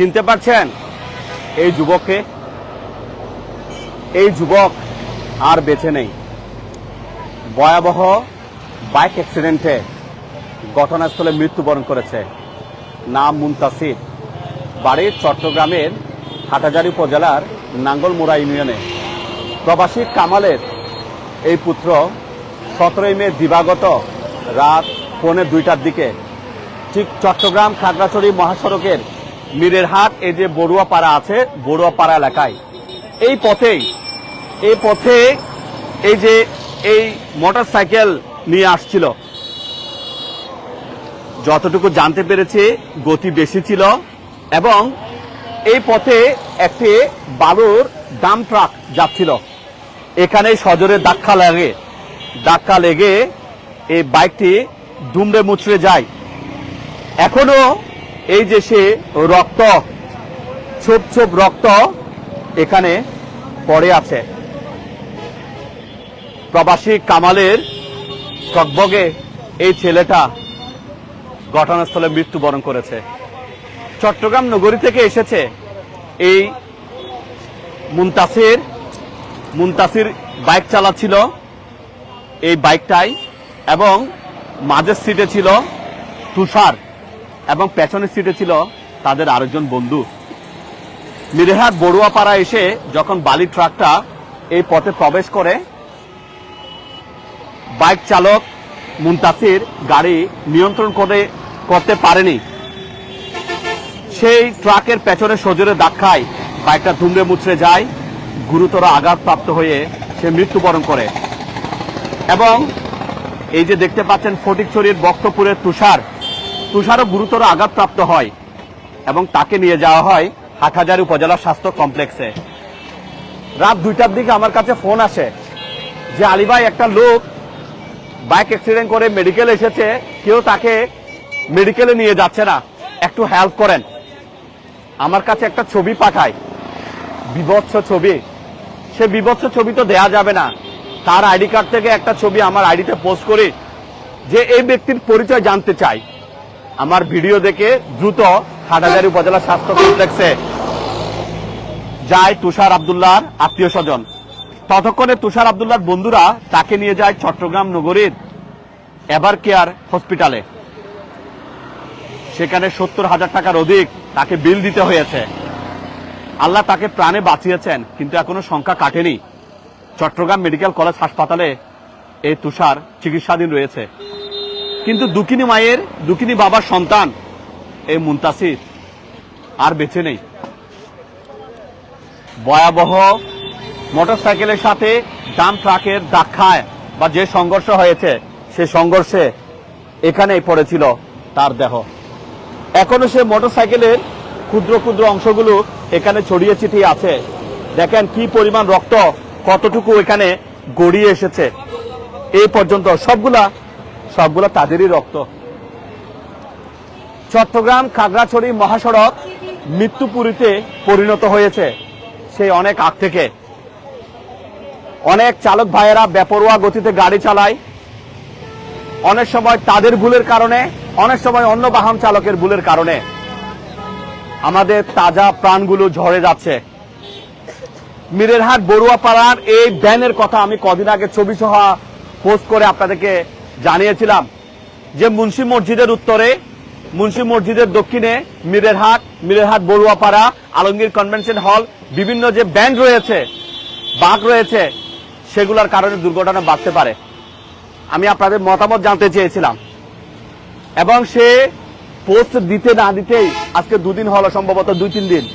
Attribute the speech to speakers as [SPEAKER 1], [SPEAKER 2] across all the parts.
[SPEAKER 1] চিনতে পারছেন? এই যুবককে, এই যুবক আর বেঁচে নেই। ভয়াবহ বাইক অ্যাক্সিডেন্টে ঘটনাস্থলে মৃত্যুবরণ করেছে। নাম মুন্তাসির। বাড়ির চট্টগ্রামের হাটাজারি উপজেলার নাঙ্গলমোড়া ইউনিয়নে। প্রবাসী কামালের এই পুত্র সতেরোই মে দিবাগত রাত পৌনে দুইটার দিকে ঠিক চট্টগ্রাম খাগড়াছড়ি মহাসড়কের মিরেরহাট এই যে বড়ুয়াপাড়া আছে, বড়ুয়াপাড়া এলাকায়। এই পথেই, এই পথে এই যে এই মোটর সাইকেল নিয়ে আসছিল। যতটুকু জানতে পেরেছি, গতি বেশি ছিল এবং এই পথে একটি বালুর ডাম ট্রাক যাচ্ছিল। এখানে সজোরে ধাক্কা লাগে। ধাক্কা লেগে এই বাইকটি দুমড়ে মুচড়ে যায়। এখনও এই যে সে রক্ত, ছোপ ছোপ রক্ত এখানে পড়ে আছে। প্রবাসী কামালের টকবগে এই ছেলেটা ঘটনাস্থলে মৃত্যুবরণ করেছে। চট্টগ্রাম নগরী থেকে এসেছে এই মুন্তাসির। মুন্তাসির বাইক চালাচ্ছিল এই বাইকটাই এবং মাঝের সিটে ছিল তুষার। এবং পেছনের সিটে ছিল তাদের আরেকজন বন্ধু। মিরেহাট বড়ুয়াপাড়া এসে যখন বালি ট্রাকটা এই পথে প্রবেশ করে বাইক চালক মুন্তাসির গাড়ি নিয়ন্ত্রণ করে, করতে পারেনি। সেই ট্রাকের পেছনে সজোরে ধাক্কায় বাইকটা ধুমড়ে মুচড়ে যায়, গুরুতর আঘাতপ্রাপ্ত হয়ে সে মৃত্যুবরণ করে। এবং এই যে দেখতে পাচ্ছেন ফটিকছড়ির বক্তপুরের তুষার তুষারও গুরুতর আঘাতপ্রাপ্ত হয় এবং তাকে নিয়ে যাওয়া হয় হাটহাজারি উপজেলা স্বাস্থ্য কমপ্লেক্সে। রাত দুইটার দিকে আমার কাছে ফোন আসে যে আলিভাই একটা লোক বাইক অ্যাক্সিডেন্ট করে মেডিকেল এসেছে, কেউ তাকে মেডিকেলে নিয়ে যাচ্ছে না, একটু হেল্প করেন। আমার কাছে একটা ছবি পাঠায় বিভৎস ছবি। সে বিভৎস ছবি তো দেয়া যাবে না। তার আইডি কার্ড থেকে একটা ছবি আমার আইডিতে পোস্ট করি, যে এই ব্যক্তির পরিচয় জানতে চাই। আমার ভিডিও দেখে দ্রুত হাটাজারি উপজেলা স্বাস্থ্য কমপ্লেক্সে যায় তুষার আবদুল্লাহর আত্মীয় স্বজন। ততক্ষণে তুষার আবদুল্লাহর বন্ধুরা তাকে নিয়ে যায় চট্টগ্রাম নগরীর এভার কেয়ার হসপিটালে। সেখানে সত্তর হাজার টাকার অধিক তাকে বিল দিতে হয়েছে। আল্লাহ তাকে প্রাণে বাঁচিয়েছেন, কিন্তু এখনও সংখ্যা কাটেনি। চট্টগ্রাম মেডিকেল কলেজ হাসপাতালে এই তুষার চিকিৎসাধীন রয়েছে। কিন্তু দুকিনি মায়ের, দুকিনি বাবার সন্তান, এই মুন্তাসির আর বেঁচে নেই। ভয়াবহ মোটরসাইকেলের সাথে ডাম ট্রাকের ধাক্কায় বা যে সংঘর্ষ হয়েছে, সে সংঘর্ষে এখানেই পড়েছিল তার দেহ। এখনও সে মোটরসাইকেলের ক্ষুদ্র ক্ষুদ্র অংশগুলো এখানে ছড়িয়ে ছিটিয়ে আছে। দেখেন কি পরিমাণ রক্ত কতটুকু এখানে গড়িয়ে এসেছে। এই পর্যন্ত সবগুলা সবগুলা তাদেরই রক্ত। চট্টগ্রাম খাগড়াছড়ি মহাসড়ক মৃত্যুপুরীতে পরিণত হয়েছে সেই অনেক আগ থেকে। অনেক চালক ভাইয়েরা বেপরোয়া গতিতে গাড়ি চালায়। অনেক সময় তাদের ভুলের কারণে, অনেক সময় অন্য বাহন চালকের ভুলের কারণে। আমাদের তাজা প্রাণগুলো ঝরে যাচ্ছে। মিরেরহাট বড়ুয়াপাড়ার এই ব্যানের কথা আমি কদিন আগে ছবি সহ পোস্ট করে আপনাদেরকে জানিয়েছিলাম যে মুন্সি মসজিদের উত্তরে, মুন্সি মসজিদের দক্ষিণে মিরেরহাট মিরেরহাট বড়ুয়াপাড়া, আলমগীর কনভেনশন হল, বিভিন্ন যে ব্যান্ড রয়েছে, বাঘ রয়েছে, সেগুলোর কারণে দুর্ঘটনা বাড়তে পারে। আমি আপনাদের মতামত জানতে চেয়েছিলাম। এবং সে পোস্ট দিতে না দিতেই আজকে দুদিন হলো, সম্ভবত দুই তিন দিন।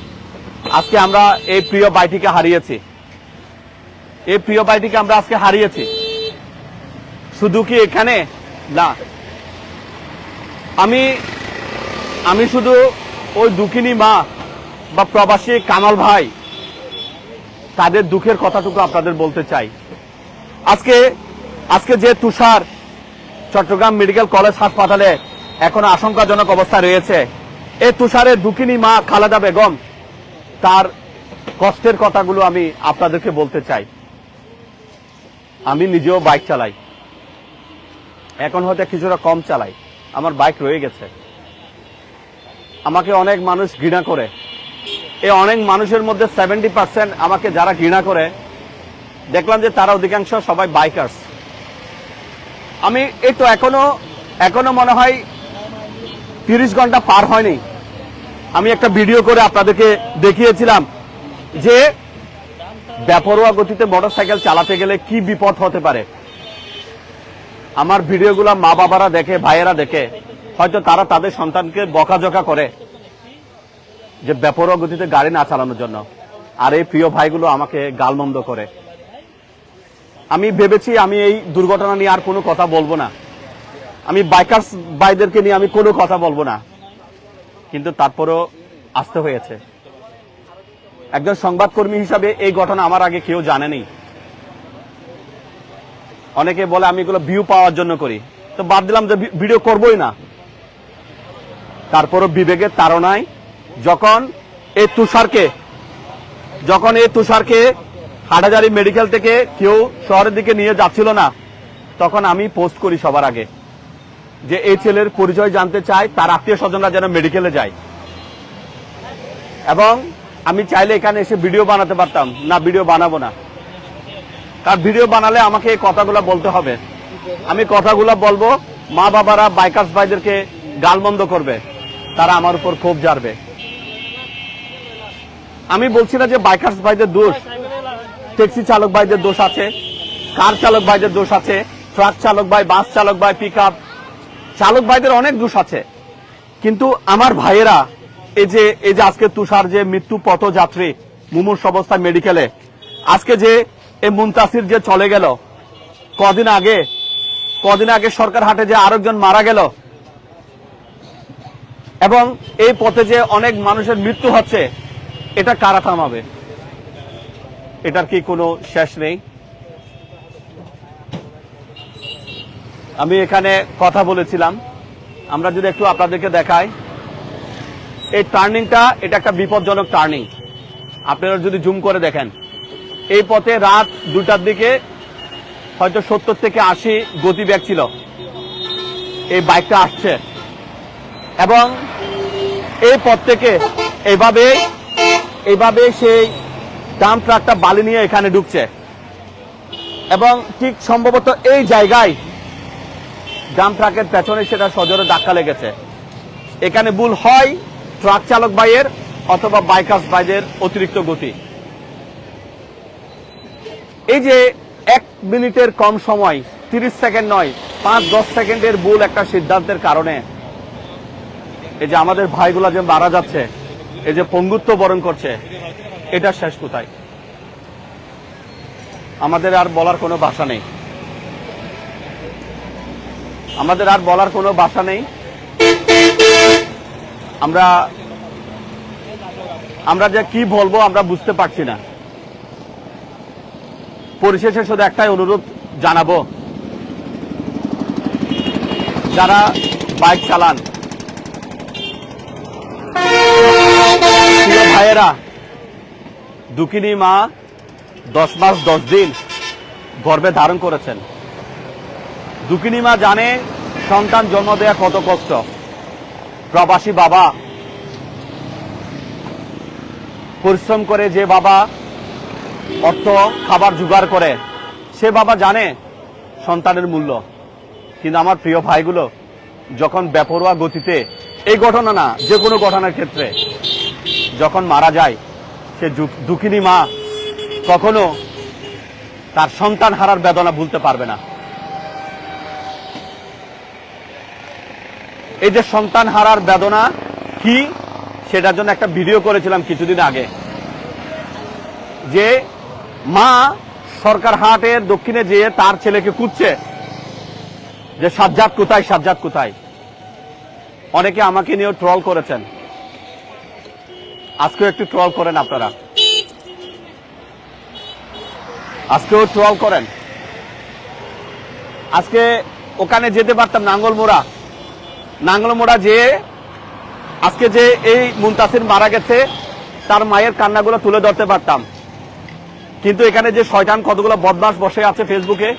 [SPEAKER 1] আজকে আমরা এই প্রিয় বাইটিকে হারিয়েছি। এই প্রিয় বাইটিকে আমরা আজকে হারিয়েছি। শুধু কি এখানে? না। আমি আমি শুধু ওই দুঃখিনী মা বা প্রবাসী কামাল ভাই, তাদের দুঃখের কথাটুকু আপনাদের বলতে চাই। আজকে আজকে যে তুষার চট্টগ্রাম মেডিকেল কলেজ হাসপাতালে এখনও আশঙ্কাজনক অবস্থা রয়েছে এই তুষারের দুঃখিনী মা খালেদা বেগম, তার কষ্টের কথাগুলো আমি আপনাদেরকে বলতে চাই। আমি নিজেও বাইক চালাই। এখন হয়তো কিছুটা কম চালাই। আমার বাইক রয়ে গেছে। আমাকে অনেক মানুষ ঘৃণা করে। এই অনেক মানুষের মধ্যে সেভেন্টি পার্সেন্ট আমাকে যারা ঘৃণা করে, দেখলাম যে তারা অধিকাংশ সবাই বাইকার্স আমি এই তো এখনও এখনও মনে হয় তিরিশ ঘণ্টা পার হয়নি। আমি একটা ভিডিও করে আপনাদেরকে দেখিয়েছিলাম যে বেপরোয়া গতিতে মোটরসাইকেল চালাতে গেলে কি বিপদ হতে পারে। আমার ভিডিওগুলো মা বাবারা দেখে, ভাইয়েরা দেখে, হয়তো তারা তাদের সন্তানকে বকাঝকা করে যে বেপরোয়া গতিতে গাড়ি না চালানোর জন্য। আর এই প্রিয় ভাইগুলো আমাকে গালমন্দ করে। আমি ভেবেছি আমি এই দুর্ঘটনা নিয়ে আর কোনো কথা বলব না। আমি বাইকার্স ভাইদেরকে নিয়ে আমি কোনো কথা বলব না। কিন্তু তারপরও আসতে হয়েছে। একজন সংবাদকর্মী হিসাবে এই ঘটনা আমার আগে কেউ জানেনি। অনেকে বলে আমি এগুলো ভিউ পাওয়ার জন্য করি। তো বাদ দিলাম যে ভিডিও করবই না। তারপরও বিবেকের তাড়নায় যখন এই তুষারকে, যখন এই তুষারকে হাটাজারি মেডিকেল থেকে কেউ শহরের দিকে নিয়ে যাচ্ছিল না, তখন আমি পোস্ট করি সবার আগে যে এই ছেলের পরিচয় জানতে চাই, তার আত্মীয় স্বজনরা যেন মেডিকেলে যায়। এবং আমি চাইলে এখানে এসে ভিডিও বানাতে পারতাম। না ভিডিও বানাবো না। কারণ ভিডিও বানালে আমাকে এই কথাগুলো বলতে হবে। আমি কথাগুলো বলব, মা বাবারা, বাইকার্স ভাইদেরকে গালমন্দ করবে। তারা আমার উপর ক্ষোভ জারবে। আমি বলছি না যে বাইকার্স ভাইদের দোষ, ট্যাক্সি চালক ভাইদের দোষ আছে, কার চালক ভাইদের দোষ আছে, ট্রাক চালক ভাই, বাস চালক ভাই পিক চালক ভাইদের অনেক দোষ আছে। কিন্তু আমার ভাইয়েরা, এই যে এই যে আজকে তুষার যে মৃত্যু পথযাত্রী, মুমূর্ষ অবস্থায় মেডিকেলে আজকে যে এই মুন্তাসির যে চলে গেল, কদিন আগে কদিন আগে সরকার হাটে যে আরেকজন মারা গেল, এবং এই পথে যে অনেক মানুষের মৃত্যু হচ্ছে, এটা কারা থামাবে? এটার কি কোনো শেষ নেই? আমি এখানে কথা বলেছিলাম, আমরা যদি একটু আপনাদেরকে দেখাই, এই টার্নিংটা এটা একটা বিপজ্জনক টার্নিং আপনারা যদি জুম করে দেখেন এই পথে রাত দুটার দিকে হয়তো সত্তর থেকে আশি গতি ব্যাগ ছিল। এই বাইকটা আসছে। এবং এই পথ থেকে এইভাবে এইভাবে সেই ডাম ট্রাকটা বালি নিয়ে এখানে ঢুকছে। এবং ঠিক সম্ভবত এই জায়গায় ডাম ট্রাকের পেছনে সেটা সজোরে ধাক্কা লেগেছে। এখানে ভুল হয় ট্রাক চালক ভাইয়ের অথবা বাইকার্স ভাইদের অতিরিক্ত গতি। এই যে এক মিনিটের কম সময়, তিরিশ সেকেন্ড নয়, পাঁচ, দশ সেকেন্ডের ভুল একটা সিদ্ধান্তের কারণে এই যে আমাদের ভাইগুলা যে মারা যাচ্ছে, এই যে পঙ্গুত্ব বরণ করছে, এটা শেষ কোথায়? আমাদের আর বলার কোনো ভাষা নেই। আমাদের আর বলার কোনো ভাষা নেই। আমরা আমরা যে কি বলব আমরা বুঝতে পারছি না। পরিশেষে শুধু একটাই অনুরোধ জানাব, যারা বাইক চালান ভাইয়েরা, দুকিনি মা দশ মাস দশ দিন গর্ভে ধারণ করেছেন। দুকিনি মা জানে সন্তান জন্ম দেয়া কত কষ্ট। প্রবাসী বাবা পরিশ্রম করে যে বাবা অর্থ, খাবার জোগাড় করে। সে বাবা জানে সন্তানের মূল্য। কিন্তু আমার প্রিয় ভাইগুলো, যখন বেপরোয়া গতিতে, এই ঘটনা না, যে কোনো ঘটনার ক্ষেত্রে, যখন মারা যায়, সে দুঃখিনী মা কখনো তার সন্তান হারার বেদনা ভুলতে পারবে না। এই যে সন্তান হারার বেদনা কি, সেটার জন্য একটা ভিডিও করেছিলাম কিছুদিন আগে, যে মা সরকার হাটের দক্ষিণে যেয়ে তার ছেলেকে খুঁজছে যে সাজ্জাদ কোথায় সাজ্জাদ কোথায়? অনেকে আমাকে নিয়েও ট্রল করেছেন। আজকেও একটু ট্রল করেন আপনারা। আজকেও ট্রল করেন। আজকে ওখানে যেতে পারতাম নাঙ্গলমোড়া। নাঙ্গলমোড়া যেয়ে আজকে যে এই মুনতাসির মারা গেছে, তার মায়ের কান্নাগুলো তুলে ধরতে পারতাম। কিন্তু এখানে যে শয়তান কতগুলো বদমাস বসে আছে ফেসবুকে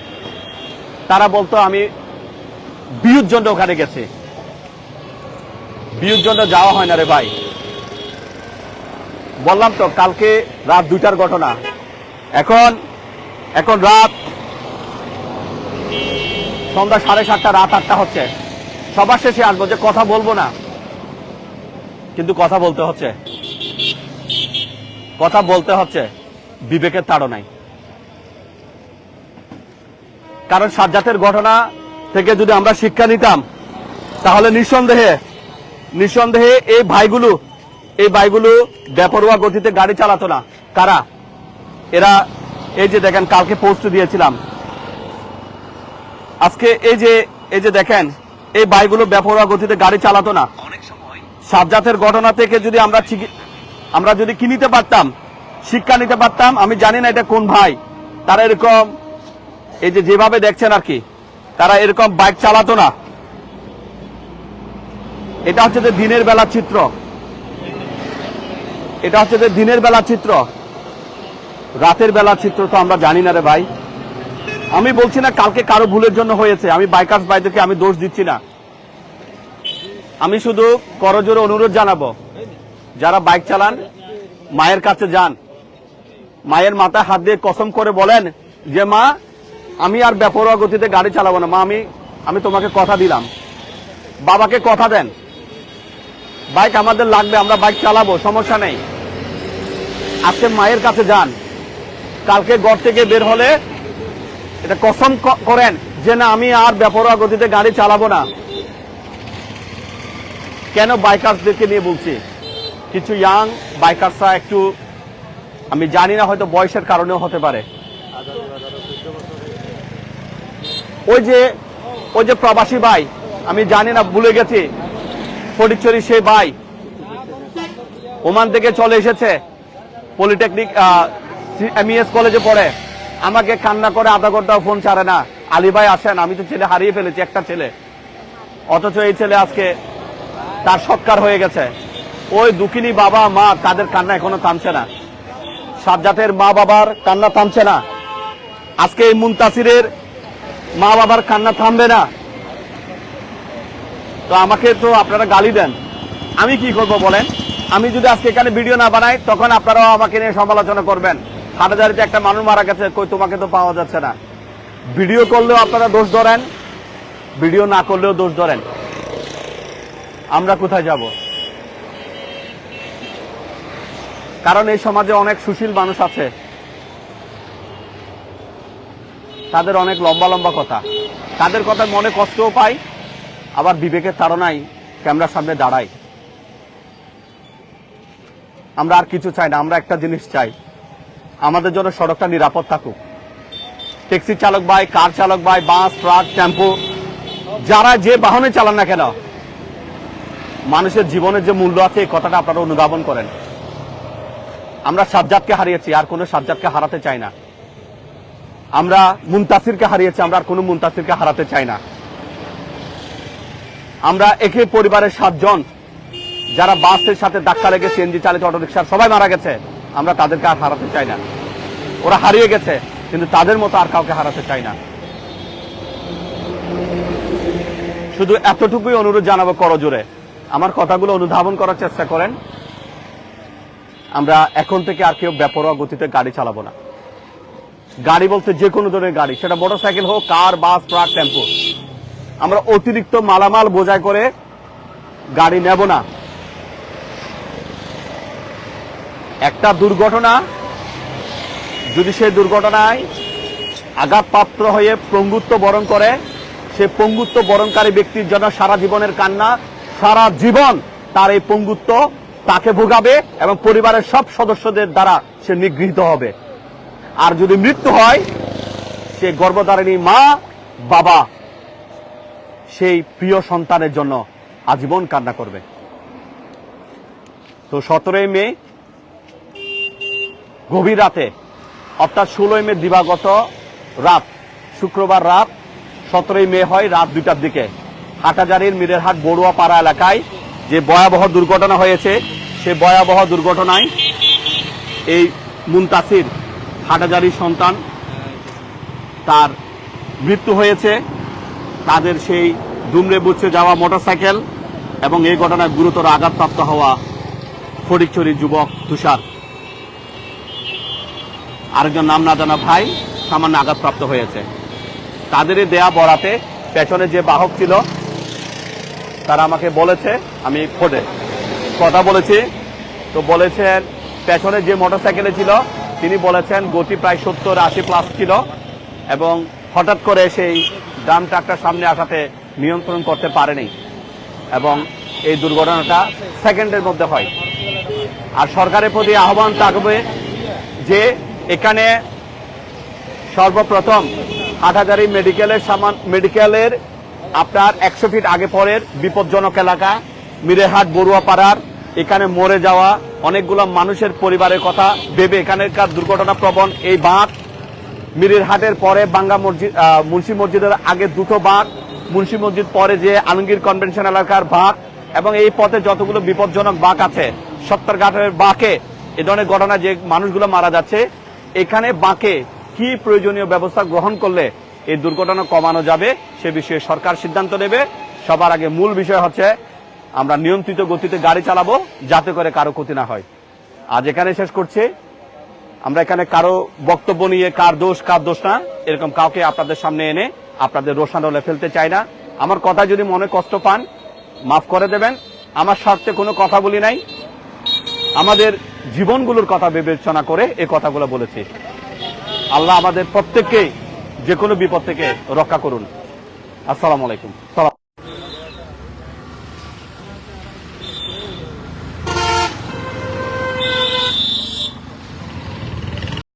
[SPEAKER 1] তারা বলতো, আমি বিয়ের জন্য ওখানে গেছি। বিয়ের জন্য যাওয়া হয় না রে ভাই। বললাম তো, কালকে রাত দুইটার ঘটনা। এখন এখন রাত সন্ধ্যা সাড়ে সাতটা, রাত আটটা হচ্ছে। সবার শেষে আসব, যে কথা বলব না। কিন্তু কথা বলতে হচ্ছে। কথা বলতে হচ্ছে। বিবেকের তাড়নায়। কারণ সাজ্জাতের ঘটনা থেকে যদি আমরা শিক্ষা নিতাম তাহলে নিঃসন্দেহে নিঃসন্দেহে এই ভাইগুলো এই ভাইগুলো বেপরোয়া গতিতে গাড়ি চালাতো না। কারা? এরা এই যে দেখেন কালকে পোস্ট দিয়েছিলাম। আজকে এই যে এই যে দেখেন এই ভাইগুলো বেপরোয়া গতিতে গাড়ি চালাতো না। সাজ্জাতের ঘটনা থেকে যদি আমরা আমরা যদি কিনিতে পারতাম শিক্ষা নিতে পারতাম, আমি জানি না এটা কোন ভাই। তারা এরকম, এই যে যেভাবে দেখছেন আর কি, তারা এরকম বাইক চালাতো না। এটা হচ্ছে যে দিনের বেলা চিত্র। এটা হচ্ছে যে দিনের বেলা চিত্র। রাতের বেলা চিত্র তো আমরা জানি না রে ভাই। আমি বলছি না কালকে কারও ভুলের জন্য হয়েছে, আমি বাইকার্স ভাইদেরকে আমি দোষ দিচ্ছি না। আমি শুধু করজোরে অনুরোধ জানাব, যারা বাইক চালান, মায়ের কাছে যান। মায়ের মাথায় হাত দিয়ে কসম করে বলেন যে, মা, আমি আর বেপরোয়া গতিতে গাড়ি চালাবো না। মা, আমি আমি তোমাকে কথা দিলাম। বাবাকে কথা দেন। বাইক আমাদের লাগবে, আমরা বাইক চালাবো, সমস্যা নেই। আজকে মায়ের কাছে যান। কালকে ঘর থেকে বের হলে এটা কসম করেন যে, না, আমি আর বেপরোয়া গতিতে গাড়ি চালাবো না। কেন বাইকার্সদেরকে নিয়ে বলছি? কিছু ইয়াং বাইকার্সরা একটু আমি জানি না হয়তো বয়সের কারণেও হতে পারে। ওই যে ওই যে প্রবাসী ভাই, আমি জানি না, ভুলে গেছি। ফটিকচুরি সেই ভাই। ওমান থেকে চলে এসেছে। পলিটেকনিক এমইএস কলেজে পড়ে। আমাকে কান্না করে আধা ঘণ্টা ফোন ছাড়ে না। আলী ভাই আসেন, আমি তো ছেলে হারিয়ে ফেলেছি, একটা ছেলে। অথচ এই ছেলে আজকে তার সৎকার হয়ে গেছে। ওই দুঃখিনী বাবা, মা, তাদের কান্না এখনও থামছে না। সাজ্জাতের মা বাবার কান্না থামছে না। আজকে এই মুনতাসিরের মা বাবার কান্না থামবে না। তো আমাকে তো আপনারা গালি দেন। আমি কি করব বলেন? আমি যদি আজকে এখানে ভিডিও না বানাই, তখন আপনারাও আমাকে নিয়ে সমালোচনা করবেন। হাটাজারিতে একটা মানুষ মারা গেছে, কই তোমাকে তো পাওয়া যাচ্ছে না। ভিডিও করলেও আপনারা দোষ ধরেন, ভিডিও না করলেও দোষ ধরেন। আমরা কোথায় যাব? কারণ এই সমাজে অনেক সুশীল মানুষ আছে। তাদের অনেক লম্বা লম্বা কথা। তাদের কথা মনে কষ্টও পাই, আবার বিবেকের তাড়নায় ক্যামেরার সামনে দাঁড়াই। আমরা আর কিছু চাই না, আমরা একটা জিনিস চাই। আমাদের জন্য সড়কটা নিরাপদ থাকুক। ট্যাক্সি চালক ভাই, কার চালক ভাই, বাস, ট্রাক, টেম্পো, যারা যে বাহনে চালান না কেন, মানুষের জীবনের যে মূল্য আছে, এই কথাটা আপনারা অনুধাবন করেন। আমরা সাজ্জাদকে হারিয়েছি, আর কোনো সাজ্জাদকে হারাতে চাই না। আমরা মুনতাসিরকে হারিয়েছি, আমরা আর কোনো মুনতাসিরকে হারাতে চাই না। আমরা একই পরিবারের সাতজন, যারা বাসের সাথে ধাক্কা লেগে সিএনজি চালিত অটোরিকশার সবাই মারা গেছে, আমরা তাদেরকে আর হারাতে চাই না। ওরা হারিয়ে গেছে, কিন্তু তাদের মতো আর কাউকে হারাতে চাই না। শুধু এতটুকুই অনুরোধ জানাব করজোরে। আমার কথাগুলো অনুধাবন করার চেষ্টা করেন। আমরা এখন থেকে আর কেউ বেপরোয়া গতিতে গাড়ি চালাবো না। গাড়ি বলতে যে কোনো ধরনের গাড়ি, সেটা মোটরসাইকেল হোক, কার, বাস, ট্রাক, টেম্পো। আমরা অতিরিক্ত মালামাল বোঝাই করে গাড়ি নেব না। একটা দুর্ঘটনা, যদি সেই দুর্ঘটনায় আঘাতপ্রাপ্ত হয়ে পঙ্গুত্ব বরণ করে, সে পঙ্গুত্ব বরণকারী ব্যক্তির জন্য সারা জীবনের কান্না, সারা জীবন তার এই পঙ্গুত্ব তাকে ভোগাবে এবং পরিবারের সব সদস্যদের দ্বারা সে নিগৃহীত হবে। আর যদি মৃত্যু হয়, সে গর্ভধারিণী মা, বাবা, সেই প্রিয় সন্তানের জন্য আজীবন কান্না করবে। তো সতেরোই মে, গভীর রাতে, অর্থাৎ ষোলোই মে দিবাগত রাত, শুক্রবার রাত, সতেরোই মে হয় রাত দুইটার দিকে। হাটাজারির মিরেরহাট বড়ুয়া পাড়া এলাকায় যে ভয়াবহ দুর্ঘটনা হয়েছে, সে ভয়াবহ দুর্ঘটনায় এই মুনতাসির হাটাজারির সন্তান তার মৃত্যু হয়েছে। তাদের সেই দুমড়ে বুঝছে যাওয়া মোটরসাইকেল এবং এই ঘটনায় গুরুতর আঘাতপ্রাপ্ত হওয়া ফটিকছড়ি যুবক তুষার। আরেকজন নাম না জানা ভাই সামান্য আঘাতপ্রাপ্ত হয়েছে। তাদেরই দেয়া বরাতে পেছনে যে বাহক ছিল তারা আমাকে বলেছে, আমি ফোটে কথা বলেছি। তো বলেছেন, পেছনে যে মোটরসাইকেলে ছিল, তিনি বলেছেন গতি প্রায় সত্তর, আশি প্লাস ছিল এবং হঠাৎ করে সেই ডাম ট্রাকটা সামনে আসাতে নিয়ন্ত্রণ করতে পারেনি এবং এই দুর্ঘটনাটা সেকেন্ডের মধ্যে হয়। আর সরকারের প্রতি আহ্বান থাকবে যে এখানে সর্বপ্রথম হাটহাজারি মেডিকেলের সামান মেডিকেলের আপনার একশো ফিট আগে পরের বিপজ্জনক এলাকা, মিরেহাট, বড়ুয়াপাড়ার, এখানে মরে যাওয়া অনেকগুলো মানুষের পরিবারের কথা ভেবে এখানকার দুর্ঘটনা প্রবণ এই বাঁধ মিরির হাটের পরে বাঙ্গা মসজিদ মুন্সি মসজিদের আগে দুটো বাঁধ, মুন্সি মসজিদ পরে যে আলমগীর কনভেনশন এলাকার বাঁধ এবং এই পথে যতগুলো বিপজ্জনক বাঁক আছে, সত্তরঘাটের বাঁকে এ ধরনের ঘটনা যে মানুষগুলো মারা যাচ্ছে, এখানে বাঁকে কি প্রয়োজনীয় ব্যবস্থা গ্রহণ করলে এই দুর্ঘটনা কমানো যাবে, সে বিষয়ে সরকার সিদ্ধান্ত নেবে। সবার আগে মূল বিষয় হচ্ছে, আমরা নিয়ন্ত্রিত গতিতে গাড়ি চালাবো, যাতে করে কারও ক্ষতি না হয়। আজ এখানে শেষ করছি। আমরা এখানে কারও বক্তব্য নিয়ে কার দোষ কার দোষ না, এরকম কাউকে আপনাদের সামনে এনে আপনাদের রোশানলে ফেলতে চাই না। আমার কথা যদি মনে কষ্ট পান, মাফ করে দেবেন। আমার স্বার্থে কোনো কথা বলি নাই। আমাদের জীবনগুলোর কথা বিবেচনা করে এই কথাগুলো বলেছি। আল্লাহ আমাদের প্রত্যেককেই যে কোনো বিপদ থেকে রক্ষা করুন। আসসালামু আলাইকুম। সালাম।